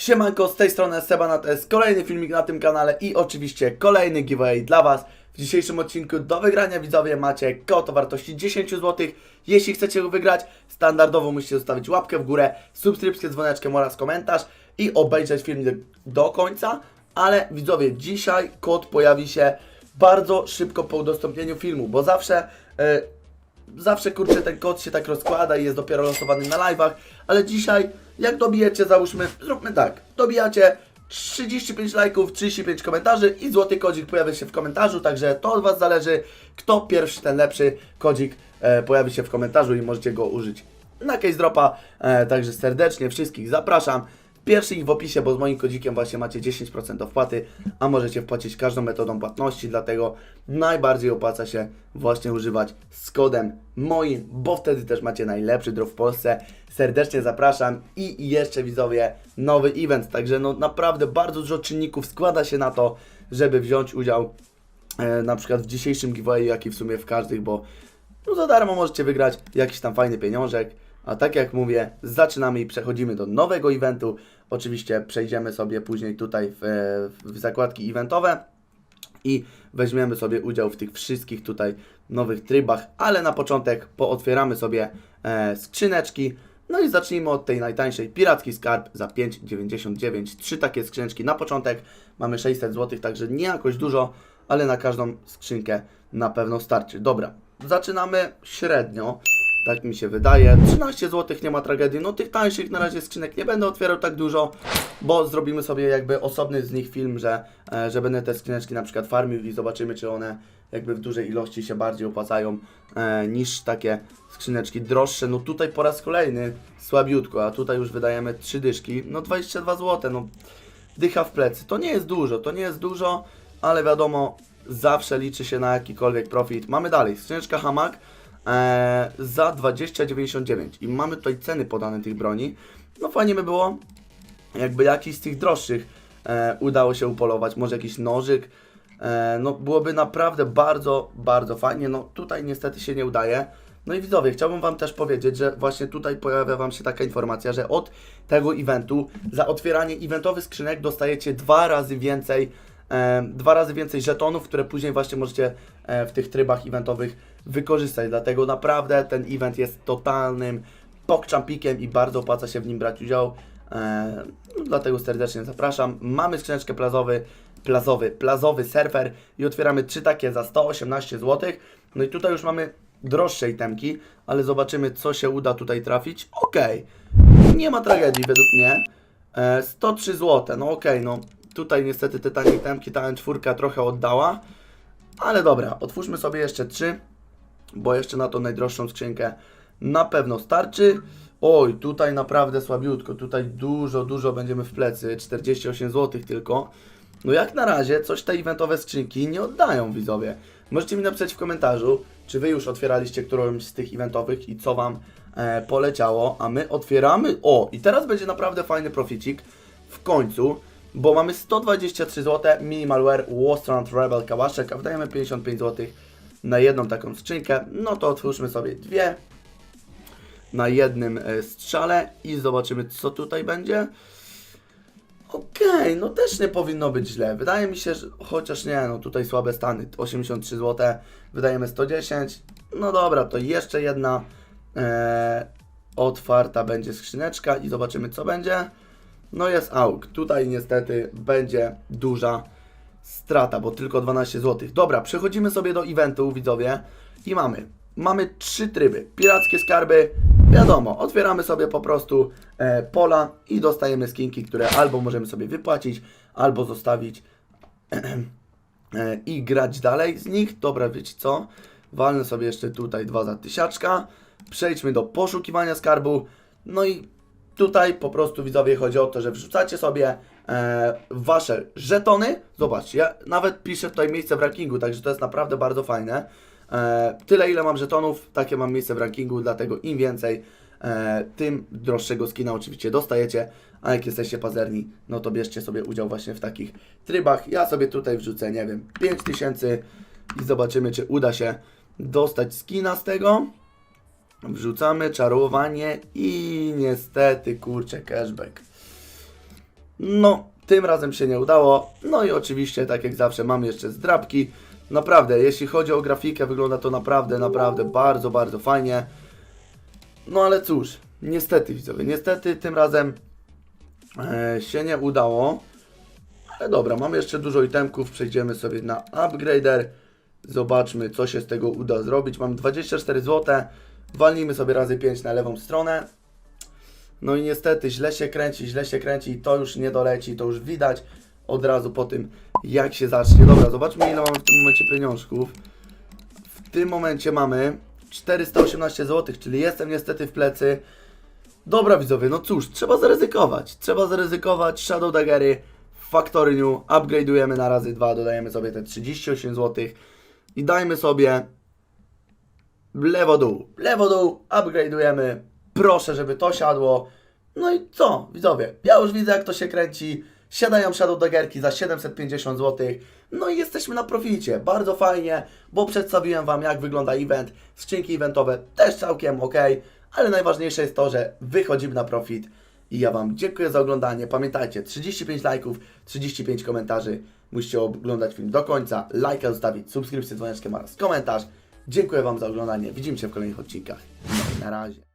Siemanko, z tej strony Seba, to jest kolejny filmik na tym kanale i oczywiście kolejny giveaway dla Was. W dzisiejszym odcinku do wygrania widzowie macie kod o wartości 10 zł. Jeśli chcecie go wygrać, standardowo musicie zostawić łapkę w górę, subskrypcję, dzwoneczkiem oraz komentarz i obejrzeć film do, do końca. Ale widzowie, dzisiaj kod pojawi się bardzo szybko po udostępnieniu filmu, bo zawsze... e, zawsze kurczę ten kod się tak rozkłada i jest dopiero losowany na live'ach, ale dzisiaj jak dobijecie, załóżmy, zróbmy tak, dobijacie 35 lajków, 35 komentarzy i złoty kodzik pojawia się w komentarzu, także to od Was zależy, kto pierwszy, ten lepszy kodzik e, pojawi się w komentarzu i możecie go użyć na case dropa, e, także serdecznie wszystkich zapraszam. Pierwszy link w opisie, bo z moim kodzikiem właśnie macie 10% do wpłaty, a możecie wpłacić każdą metodą płatności, dlatego najbardziej opłaca się właśnie używać z kodem moim, bo wtedy też macie najlepszy drop w Polsce. Serdecznie zapraszam i jeszcze widzowie nowy event, także no naprawdę bardzo dużo czynników składa się na to, żeby wziąć udział e, na przykład w dzisiejszym giveaway, jak i w sumie w każdych, bo no za darmo możecie wygrać jakiś tam fajny pieniążek. A tak jak mówię, zaczynamy i przechodzimy do nowego eventu. Oczywiście przejdziemy sobie później tutaj w, w zakładki eventowe i weźmiemy sobie udział w tych wszystkich tutaj nowych trybach, ale na początek pootwieramy sobie e, skrzyneczki. No i zacznijmy od tej najtańszej piracki skarb za 5,99. Trzy takie skrzyneczki na początek. Mamy 600 zł, także nie jakoś dużo, ale na każdą skrzynkę na pewno starczy. Dobra, zaczynamy średnio. Tak mi się wydaje. 13 zł nie ma tragedii. No tych tańszych na razie skrzynek nie będę otwierał tak dużo, bo zrobimy sobie jakby osobny z nich film, że, e, że będę te skrzyneczki na przykład farmił i zobaczymy, czy one jakby w dużej ilości się bardziej opłacają e, niż takie skrzyneczki droższe. No tutaj po raz kolejny słabiutko, a tutaj już wydajemy 3 dyszki. No 22 zł, no dycha w plecy. To nie jest dużo, to nie jest dużo, ale wiadomo, zawsze liczy się na jakikolwiek profit. Mamy dalej, skrzyneczka hamak e, za 20,99 i mamy tutaj ceny podane tych broni. No fajnie by było, jakby jakiś z tych droższych e, udało się upolować, może jakiś nożyk. E, no byłoby naprawdę bardzo, bardzo fajnie. No tutaj niestety się nie udaje. No i widzowie, chciałbym Wam też powiedzieć, że właśnie tutaj pojawia Wam się taka informacja, że od tego eventu za otwieranie eventowych skrzynek dostajecie dwa razy więcej, e, dwa razy więcej żetonów, które później właśnie możecie e, w tych trybach eventowych wykorzystać. Dlatego naprawdę ten event jest totalnym pokczampikiem i bardzo opłaca się w nim brać udział. E, no, dlatego serdecznie zapraszam. Mamy skrzyneczkę plazowy, plazowy, plazowy serwer i otwieramy trzy takie za 118 zł. No i tutaj już mamy droższe itemki, ale zobaczymy co się uda tutaj trafić. Okej, nie ma tragedii według mnie. E, 103 zł, no okej, no tutaj niestety te tanie itemki, ta czwórka trochę oddała. Ale dobra, otwórzmy sobie jeszcze trzy, bo jeszcze na tą najdroższą skrzynkę na pewno starczy. Oj, tutaj naprawdę słabiutko, tutaj dużo, dużo będziemy w plecy, 48 zł tylko. No jak na razie coś te eventowe skrzynki nie oddają widzowie. Możecie mi napisać w komentarzu, czy Wy już otwieraliście którąś z tych eventowych i co Wam e, poleciało, a my otwieramy... O, i teraz będzie naprawdę fajny proficik w końcu, bo mamy 123 zł, Minimalware Warstrand Rebel Kałaszek, a wydajemy 55 zł na jedną taką skrzynkę. No to otwórzmy sobie dwie na jednym e, strzale i zobaczymy co tutaj będzie. Okej, no też nie powinno być źle. Wydaje mi się, że chociaż nie, no tutaj słabe stany. 83 zł, wydajemy 110. No dobra, to jeszcze jedna e, otwarta będzie skrzyneczka i zobaczymy co będzie. No jest AUK. Tutaj niestety będzie duża strata, bo tylko 12 zł. Dobra, przechodzimy sobie do eventu, widzowie. I mamy. Mamy trzy tryby. Pirackie skarby, wiadomo, otwieramy sobie po prostu e, pola i dostajemy skinki, które albo możemy sobie wypłacić, albo zostawić e, i grać dalej z nich. Dobra, wiecie co? Walnę sobie jeszcze tutaj dwa za tysiaczka. Przejdźmy do poszukiwania skarbu. No i tutaj po prostu widzowie chodzi o to, że wrzucacie sobie e, wasze żetony. Zobaczcie, ja nawet piszę tutaj miejsce w rankingu, także to jest naprawdę bardzo fajne. E, tyle ile mam żetonów, takie mam miejsce w rankingu, dlatego im więcej, e, tym droższego skina oczywiście dostajecie, a jak jesteście pazerni, no to bierzcie sobie udział właśnie w takich trybach. Ja sobie tutaj wrzucę, nie wiem, 5000 i zobaczymy, czy uda się dostać skina z tego. Wrzucamy czarowanie i niestety, kurczę, cashback. No, tym razem się nie udało. No i oczywiście, tak jak zawsze, mam jeszcze zdrabki. Naprawdę, jeśli chodzi o grafikę, wygląda to naprawdę, naprawdę bardzo, bardzo fajnie. No ale cóż, niestety widzowie, niestety tym razem e, się nie udało. Ale dobra, mamy jeszcze dużo itemków, przejdziemy sobie na upgrader. Zobaczmy, co się z tego uda zrobić. Mam 24 zł. Walnijmy sobie razy 5 na lewą stronę. No i niestety źle się kręci, źle się kręci i to już nie doleci, to już widać od razu po tym, jak się zacznie. Dobra, zobaczmy ile mamy w tym momencie pieniążków. W tym momencie mamy 418 zł, czyli jestem niestety w plecy. Dobra widzowie, no cóż, trzeba zaryzykować. Trzeba zaryzykować Shadow Daggery Factory New. Upgrade'ujemy na razy 2, dodajemy sobie te 38 zł i dajmy sobie lewo dół, lewo dół, upgrade'ujemy. Proszę, żeby to siadło. No i co, widzowie? Ja już widzę, jak to się kręci. Siadają Shadow Daggerki za 750 zł. No i jesteśmy na proficie. Bardzo fajnie, bo przedstawiłem Wam, jak wygląda event. Skrzynki eventowe też całkiem ok, ale najważniejsze jest to, że wychodzimy na profit. I ja Wam dziękuję za oglądanie. Pamiętajcie, 35 lajków, 35 komentarzy. Musicie oglądać film do końca, lajka zostawić, subskrypcję, dzwoneczkiem oraz komentarz. Dziękuję Wam za oglądanie. Widzimy się w kolejnych odcinkach. No i na razie.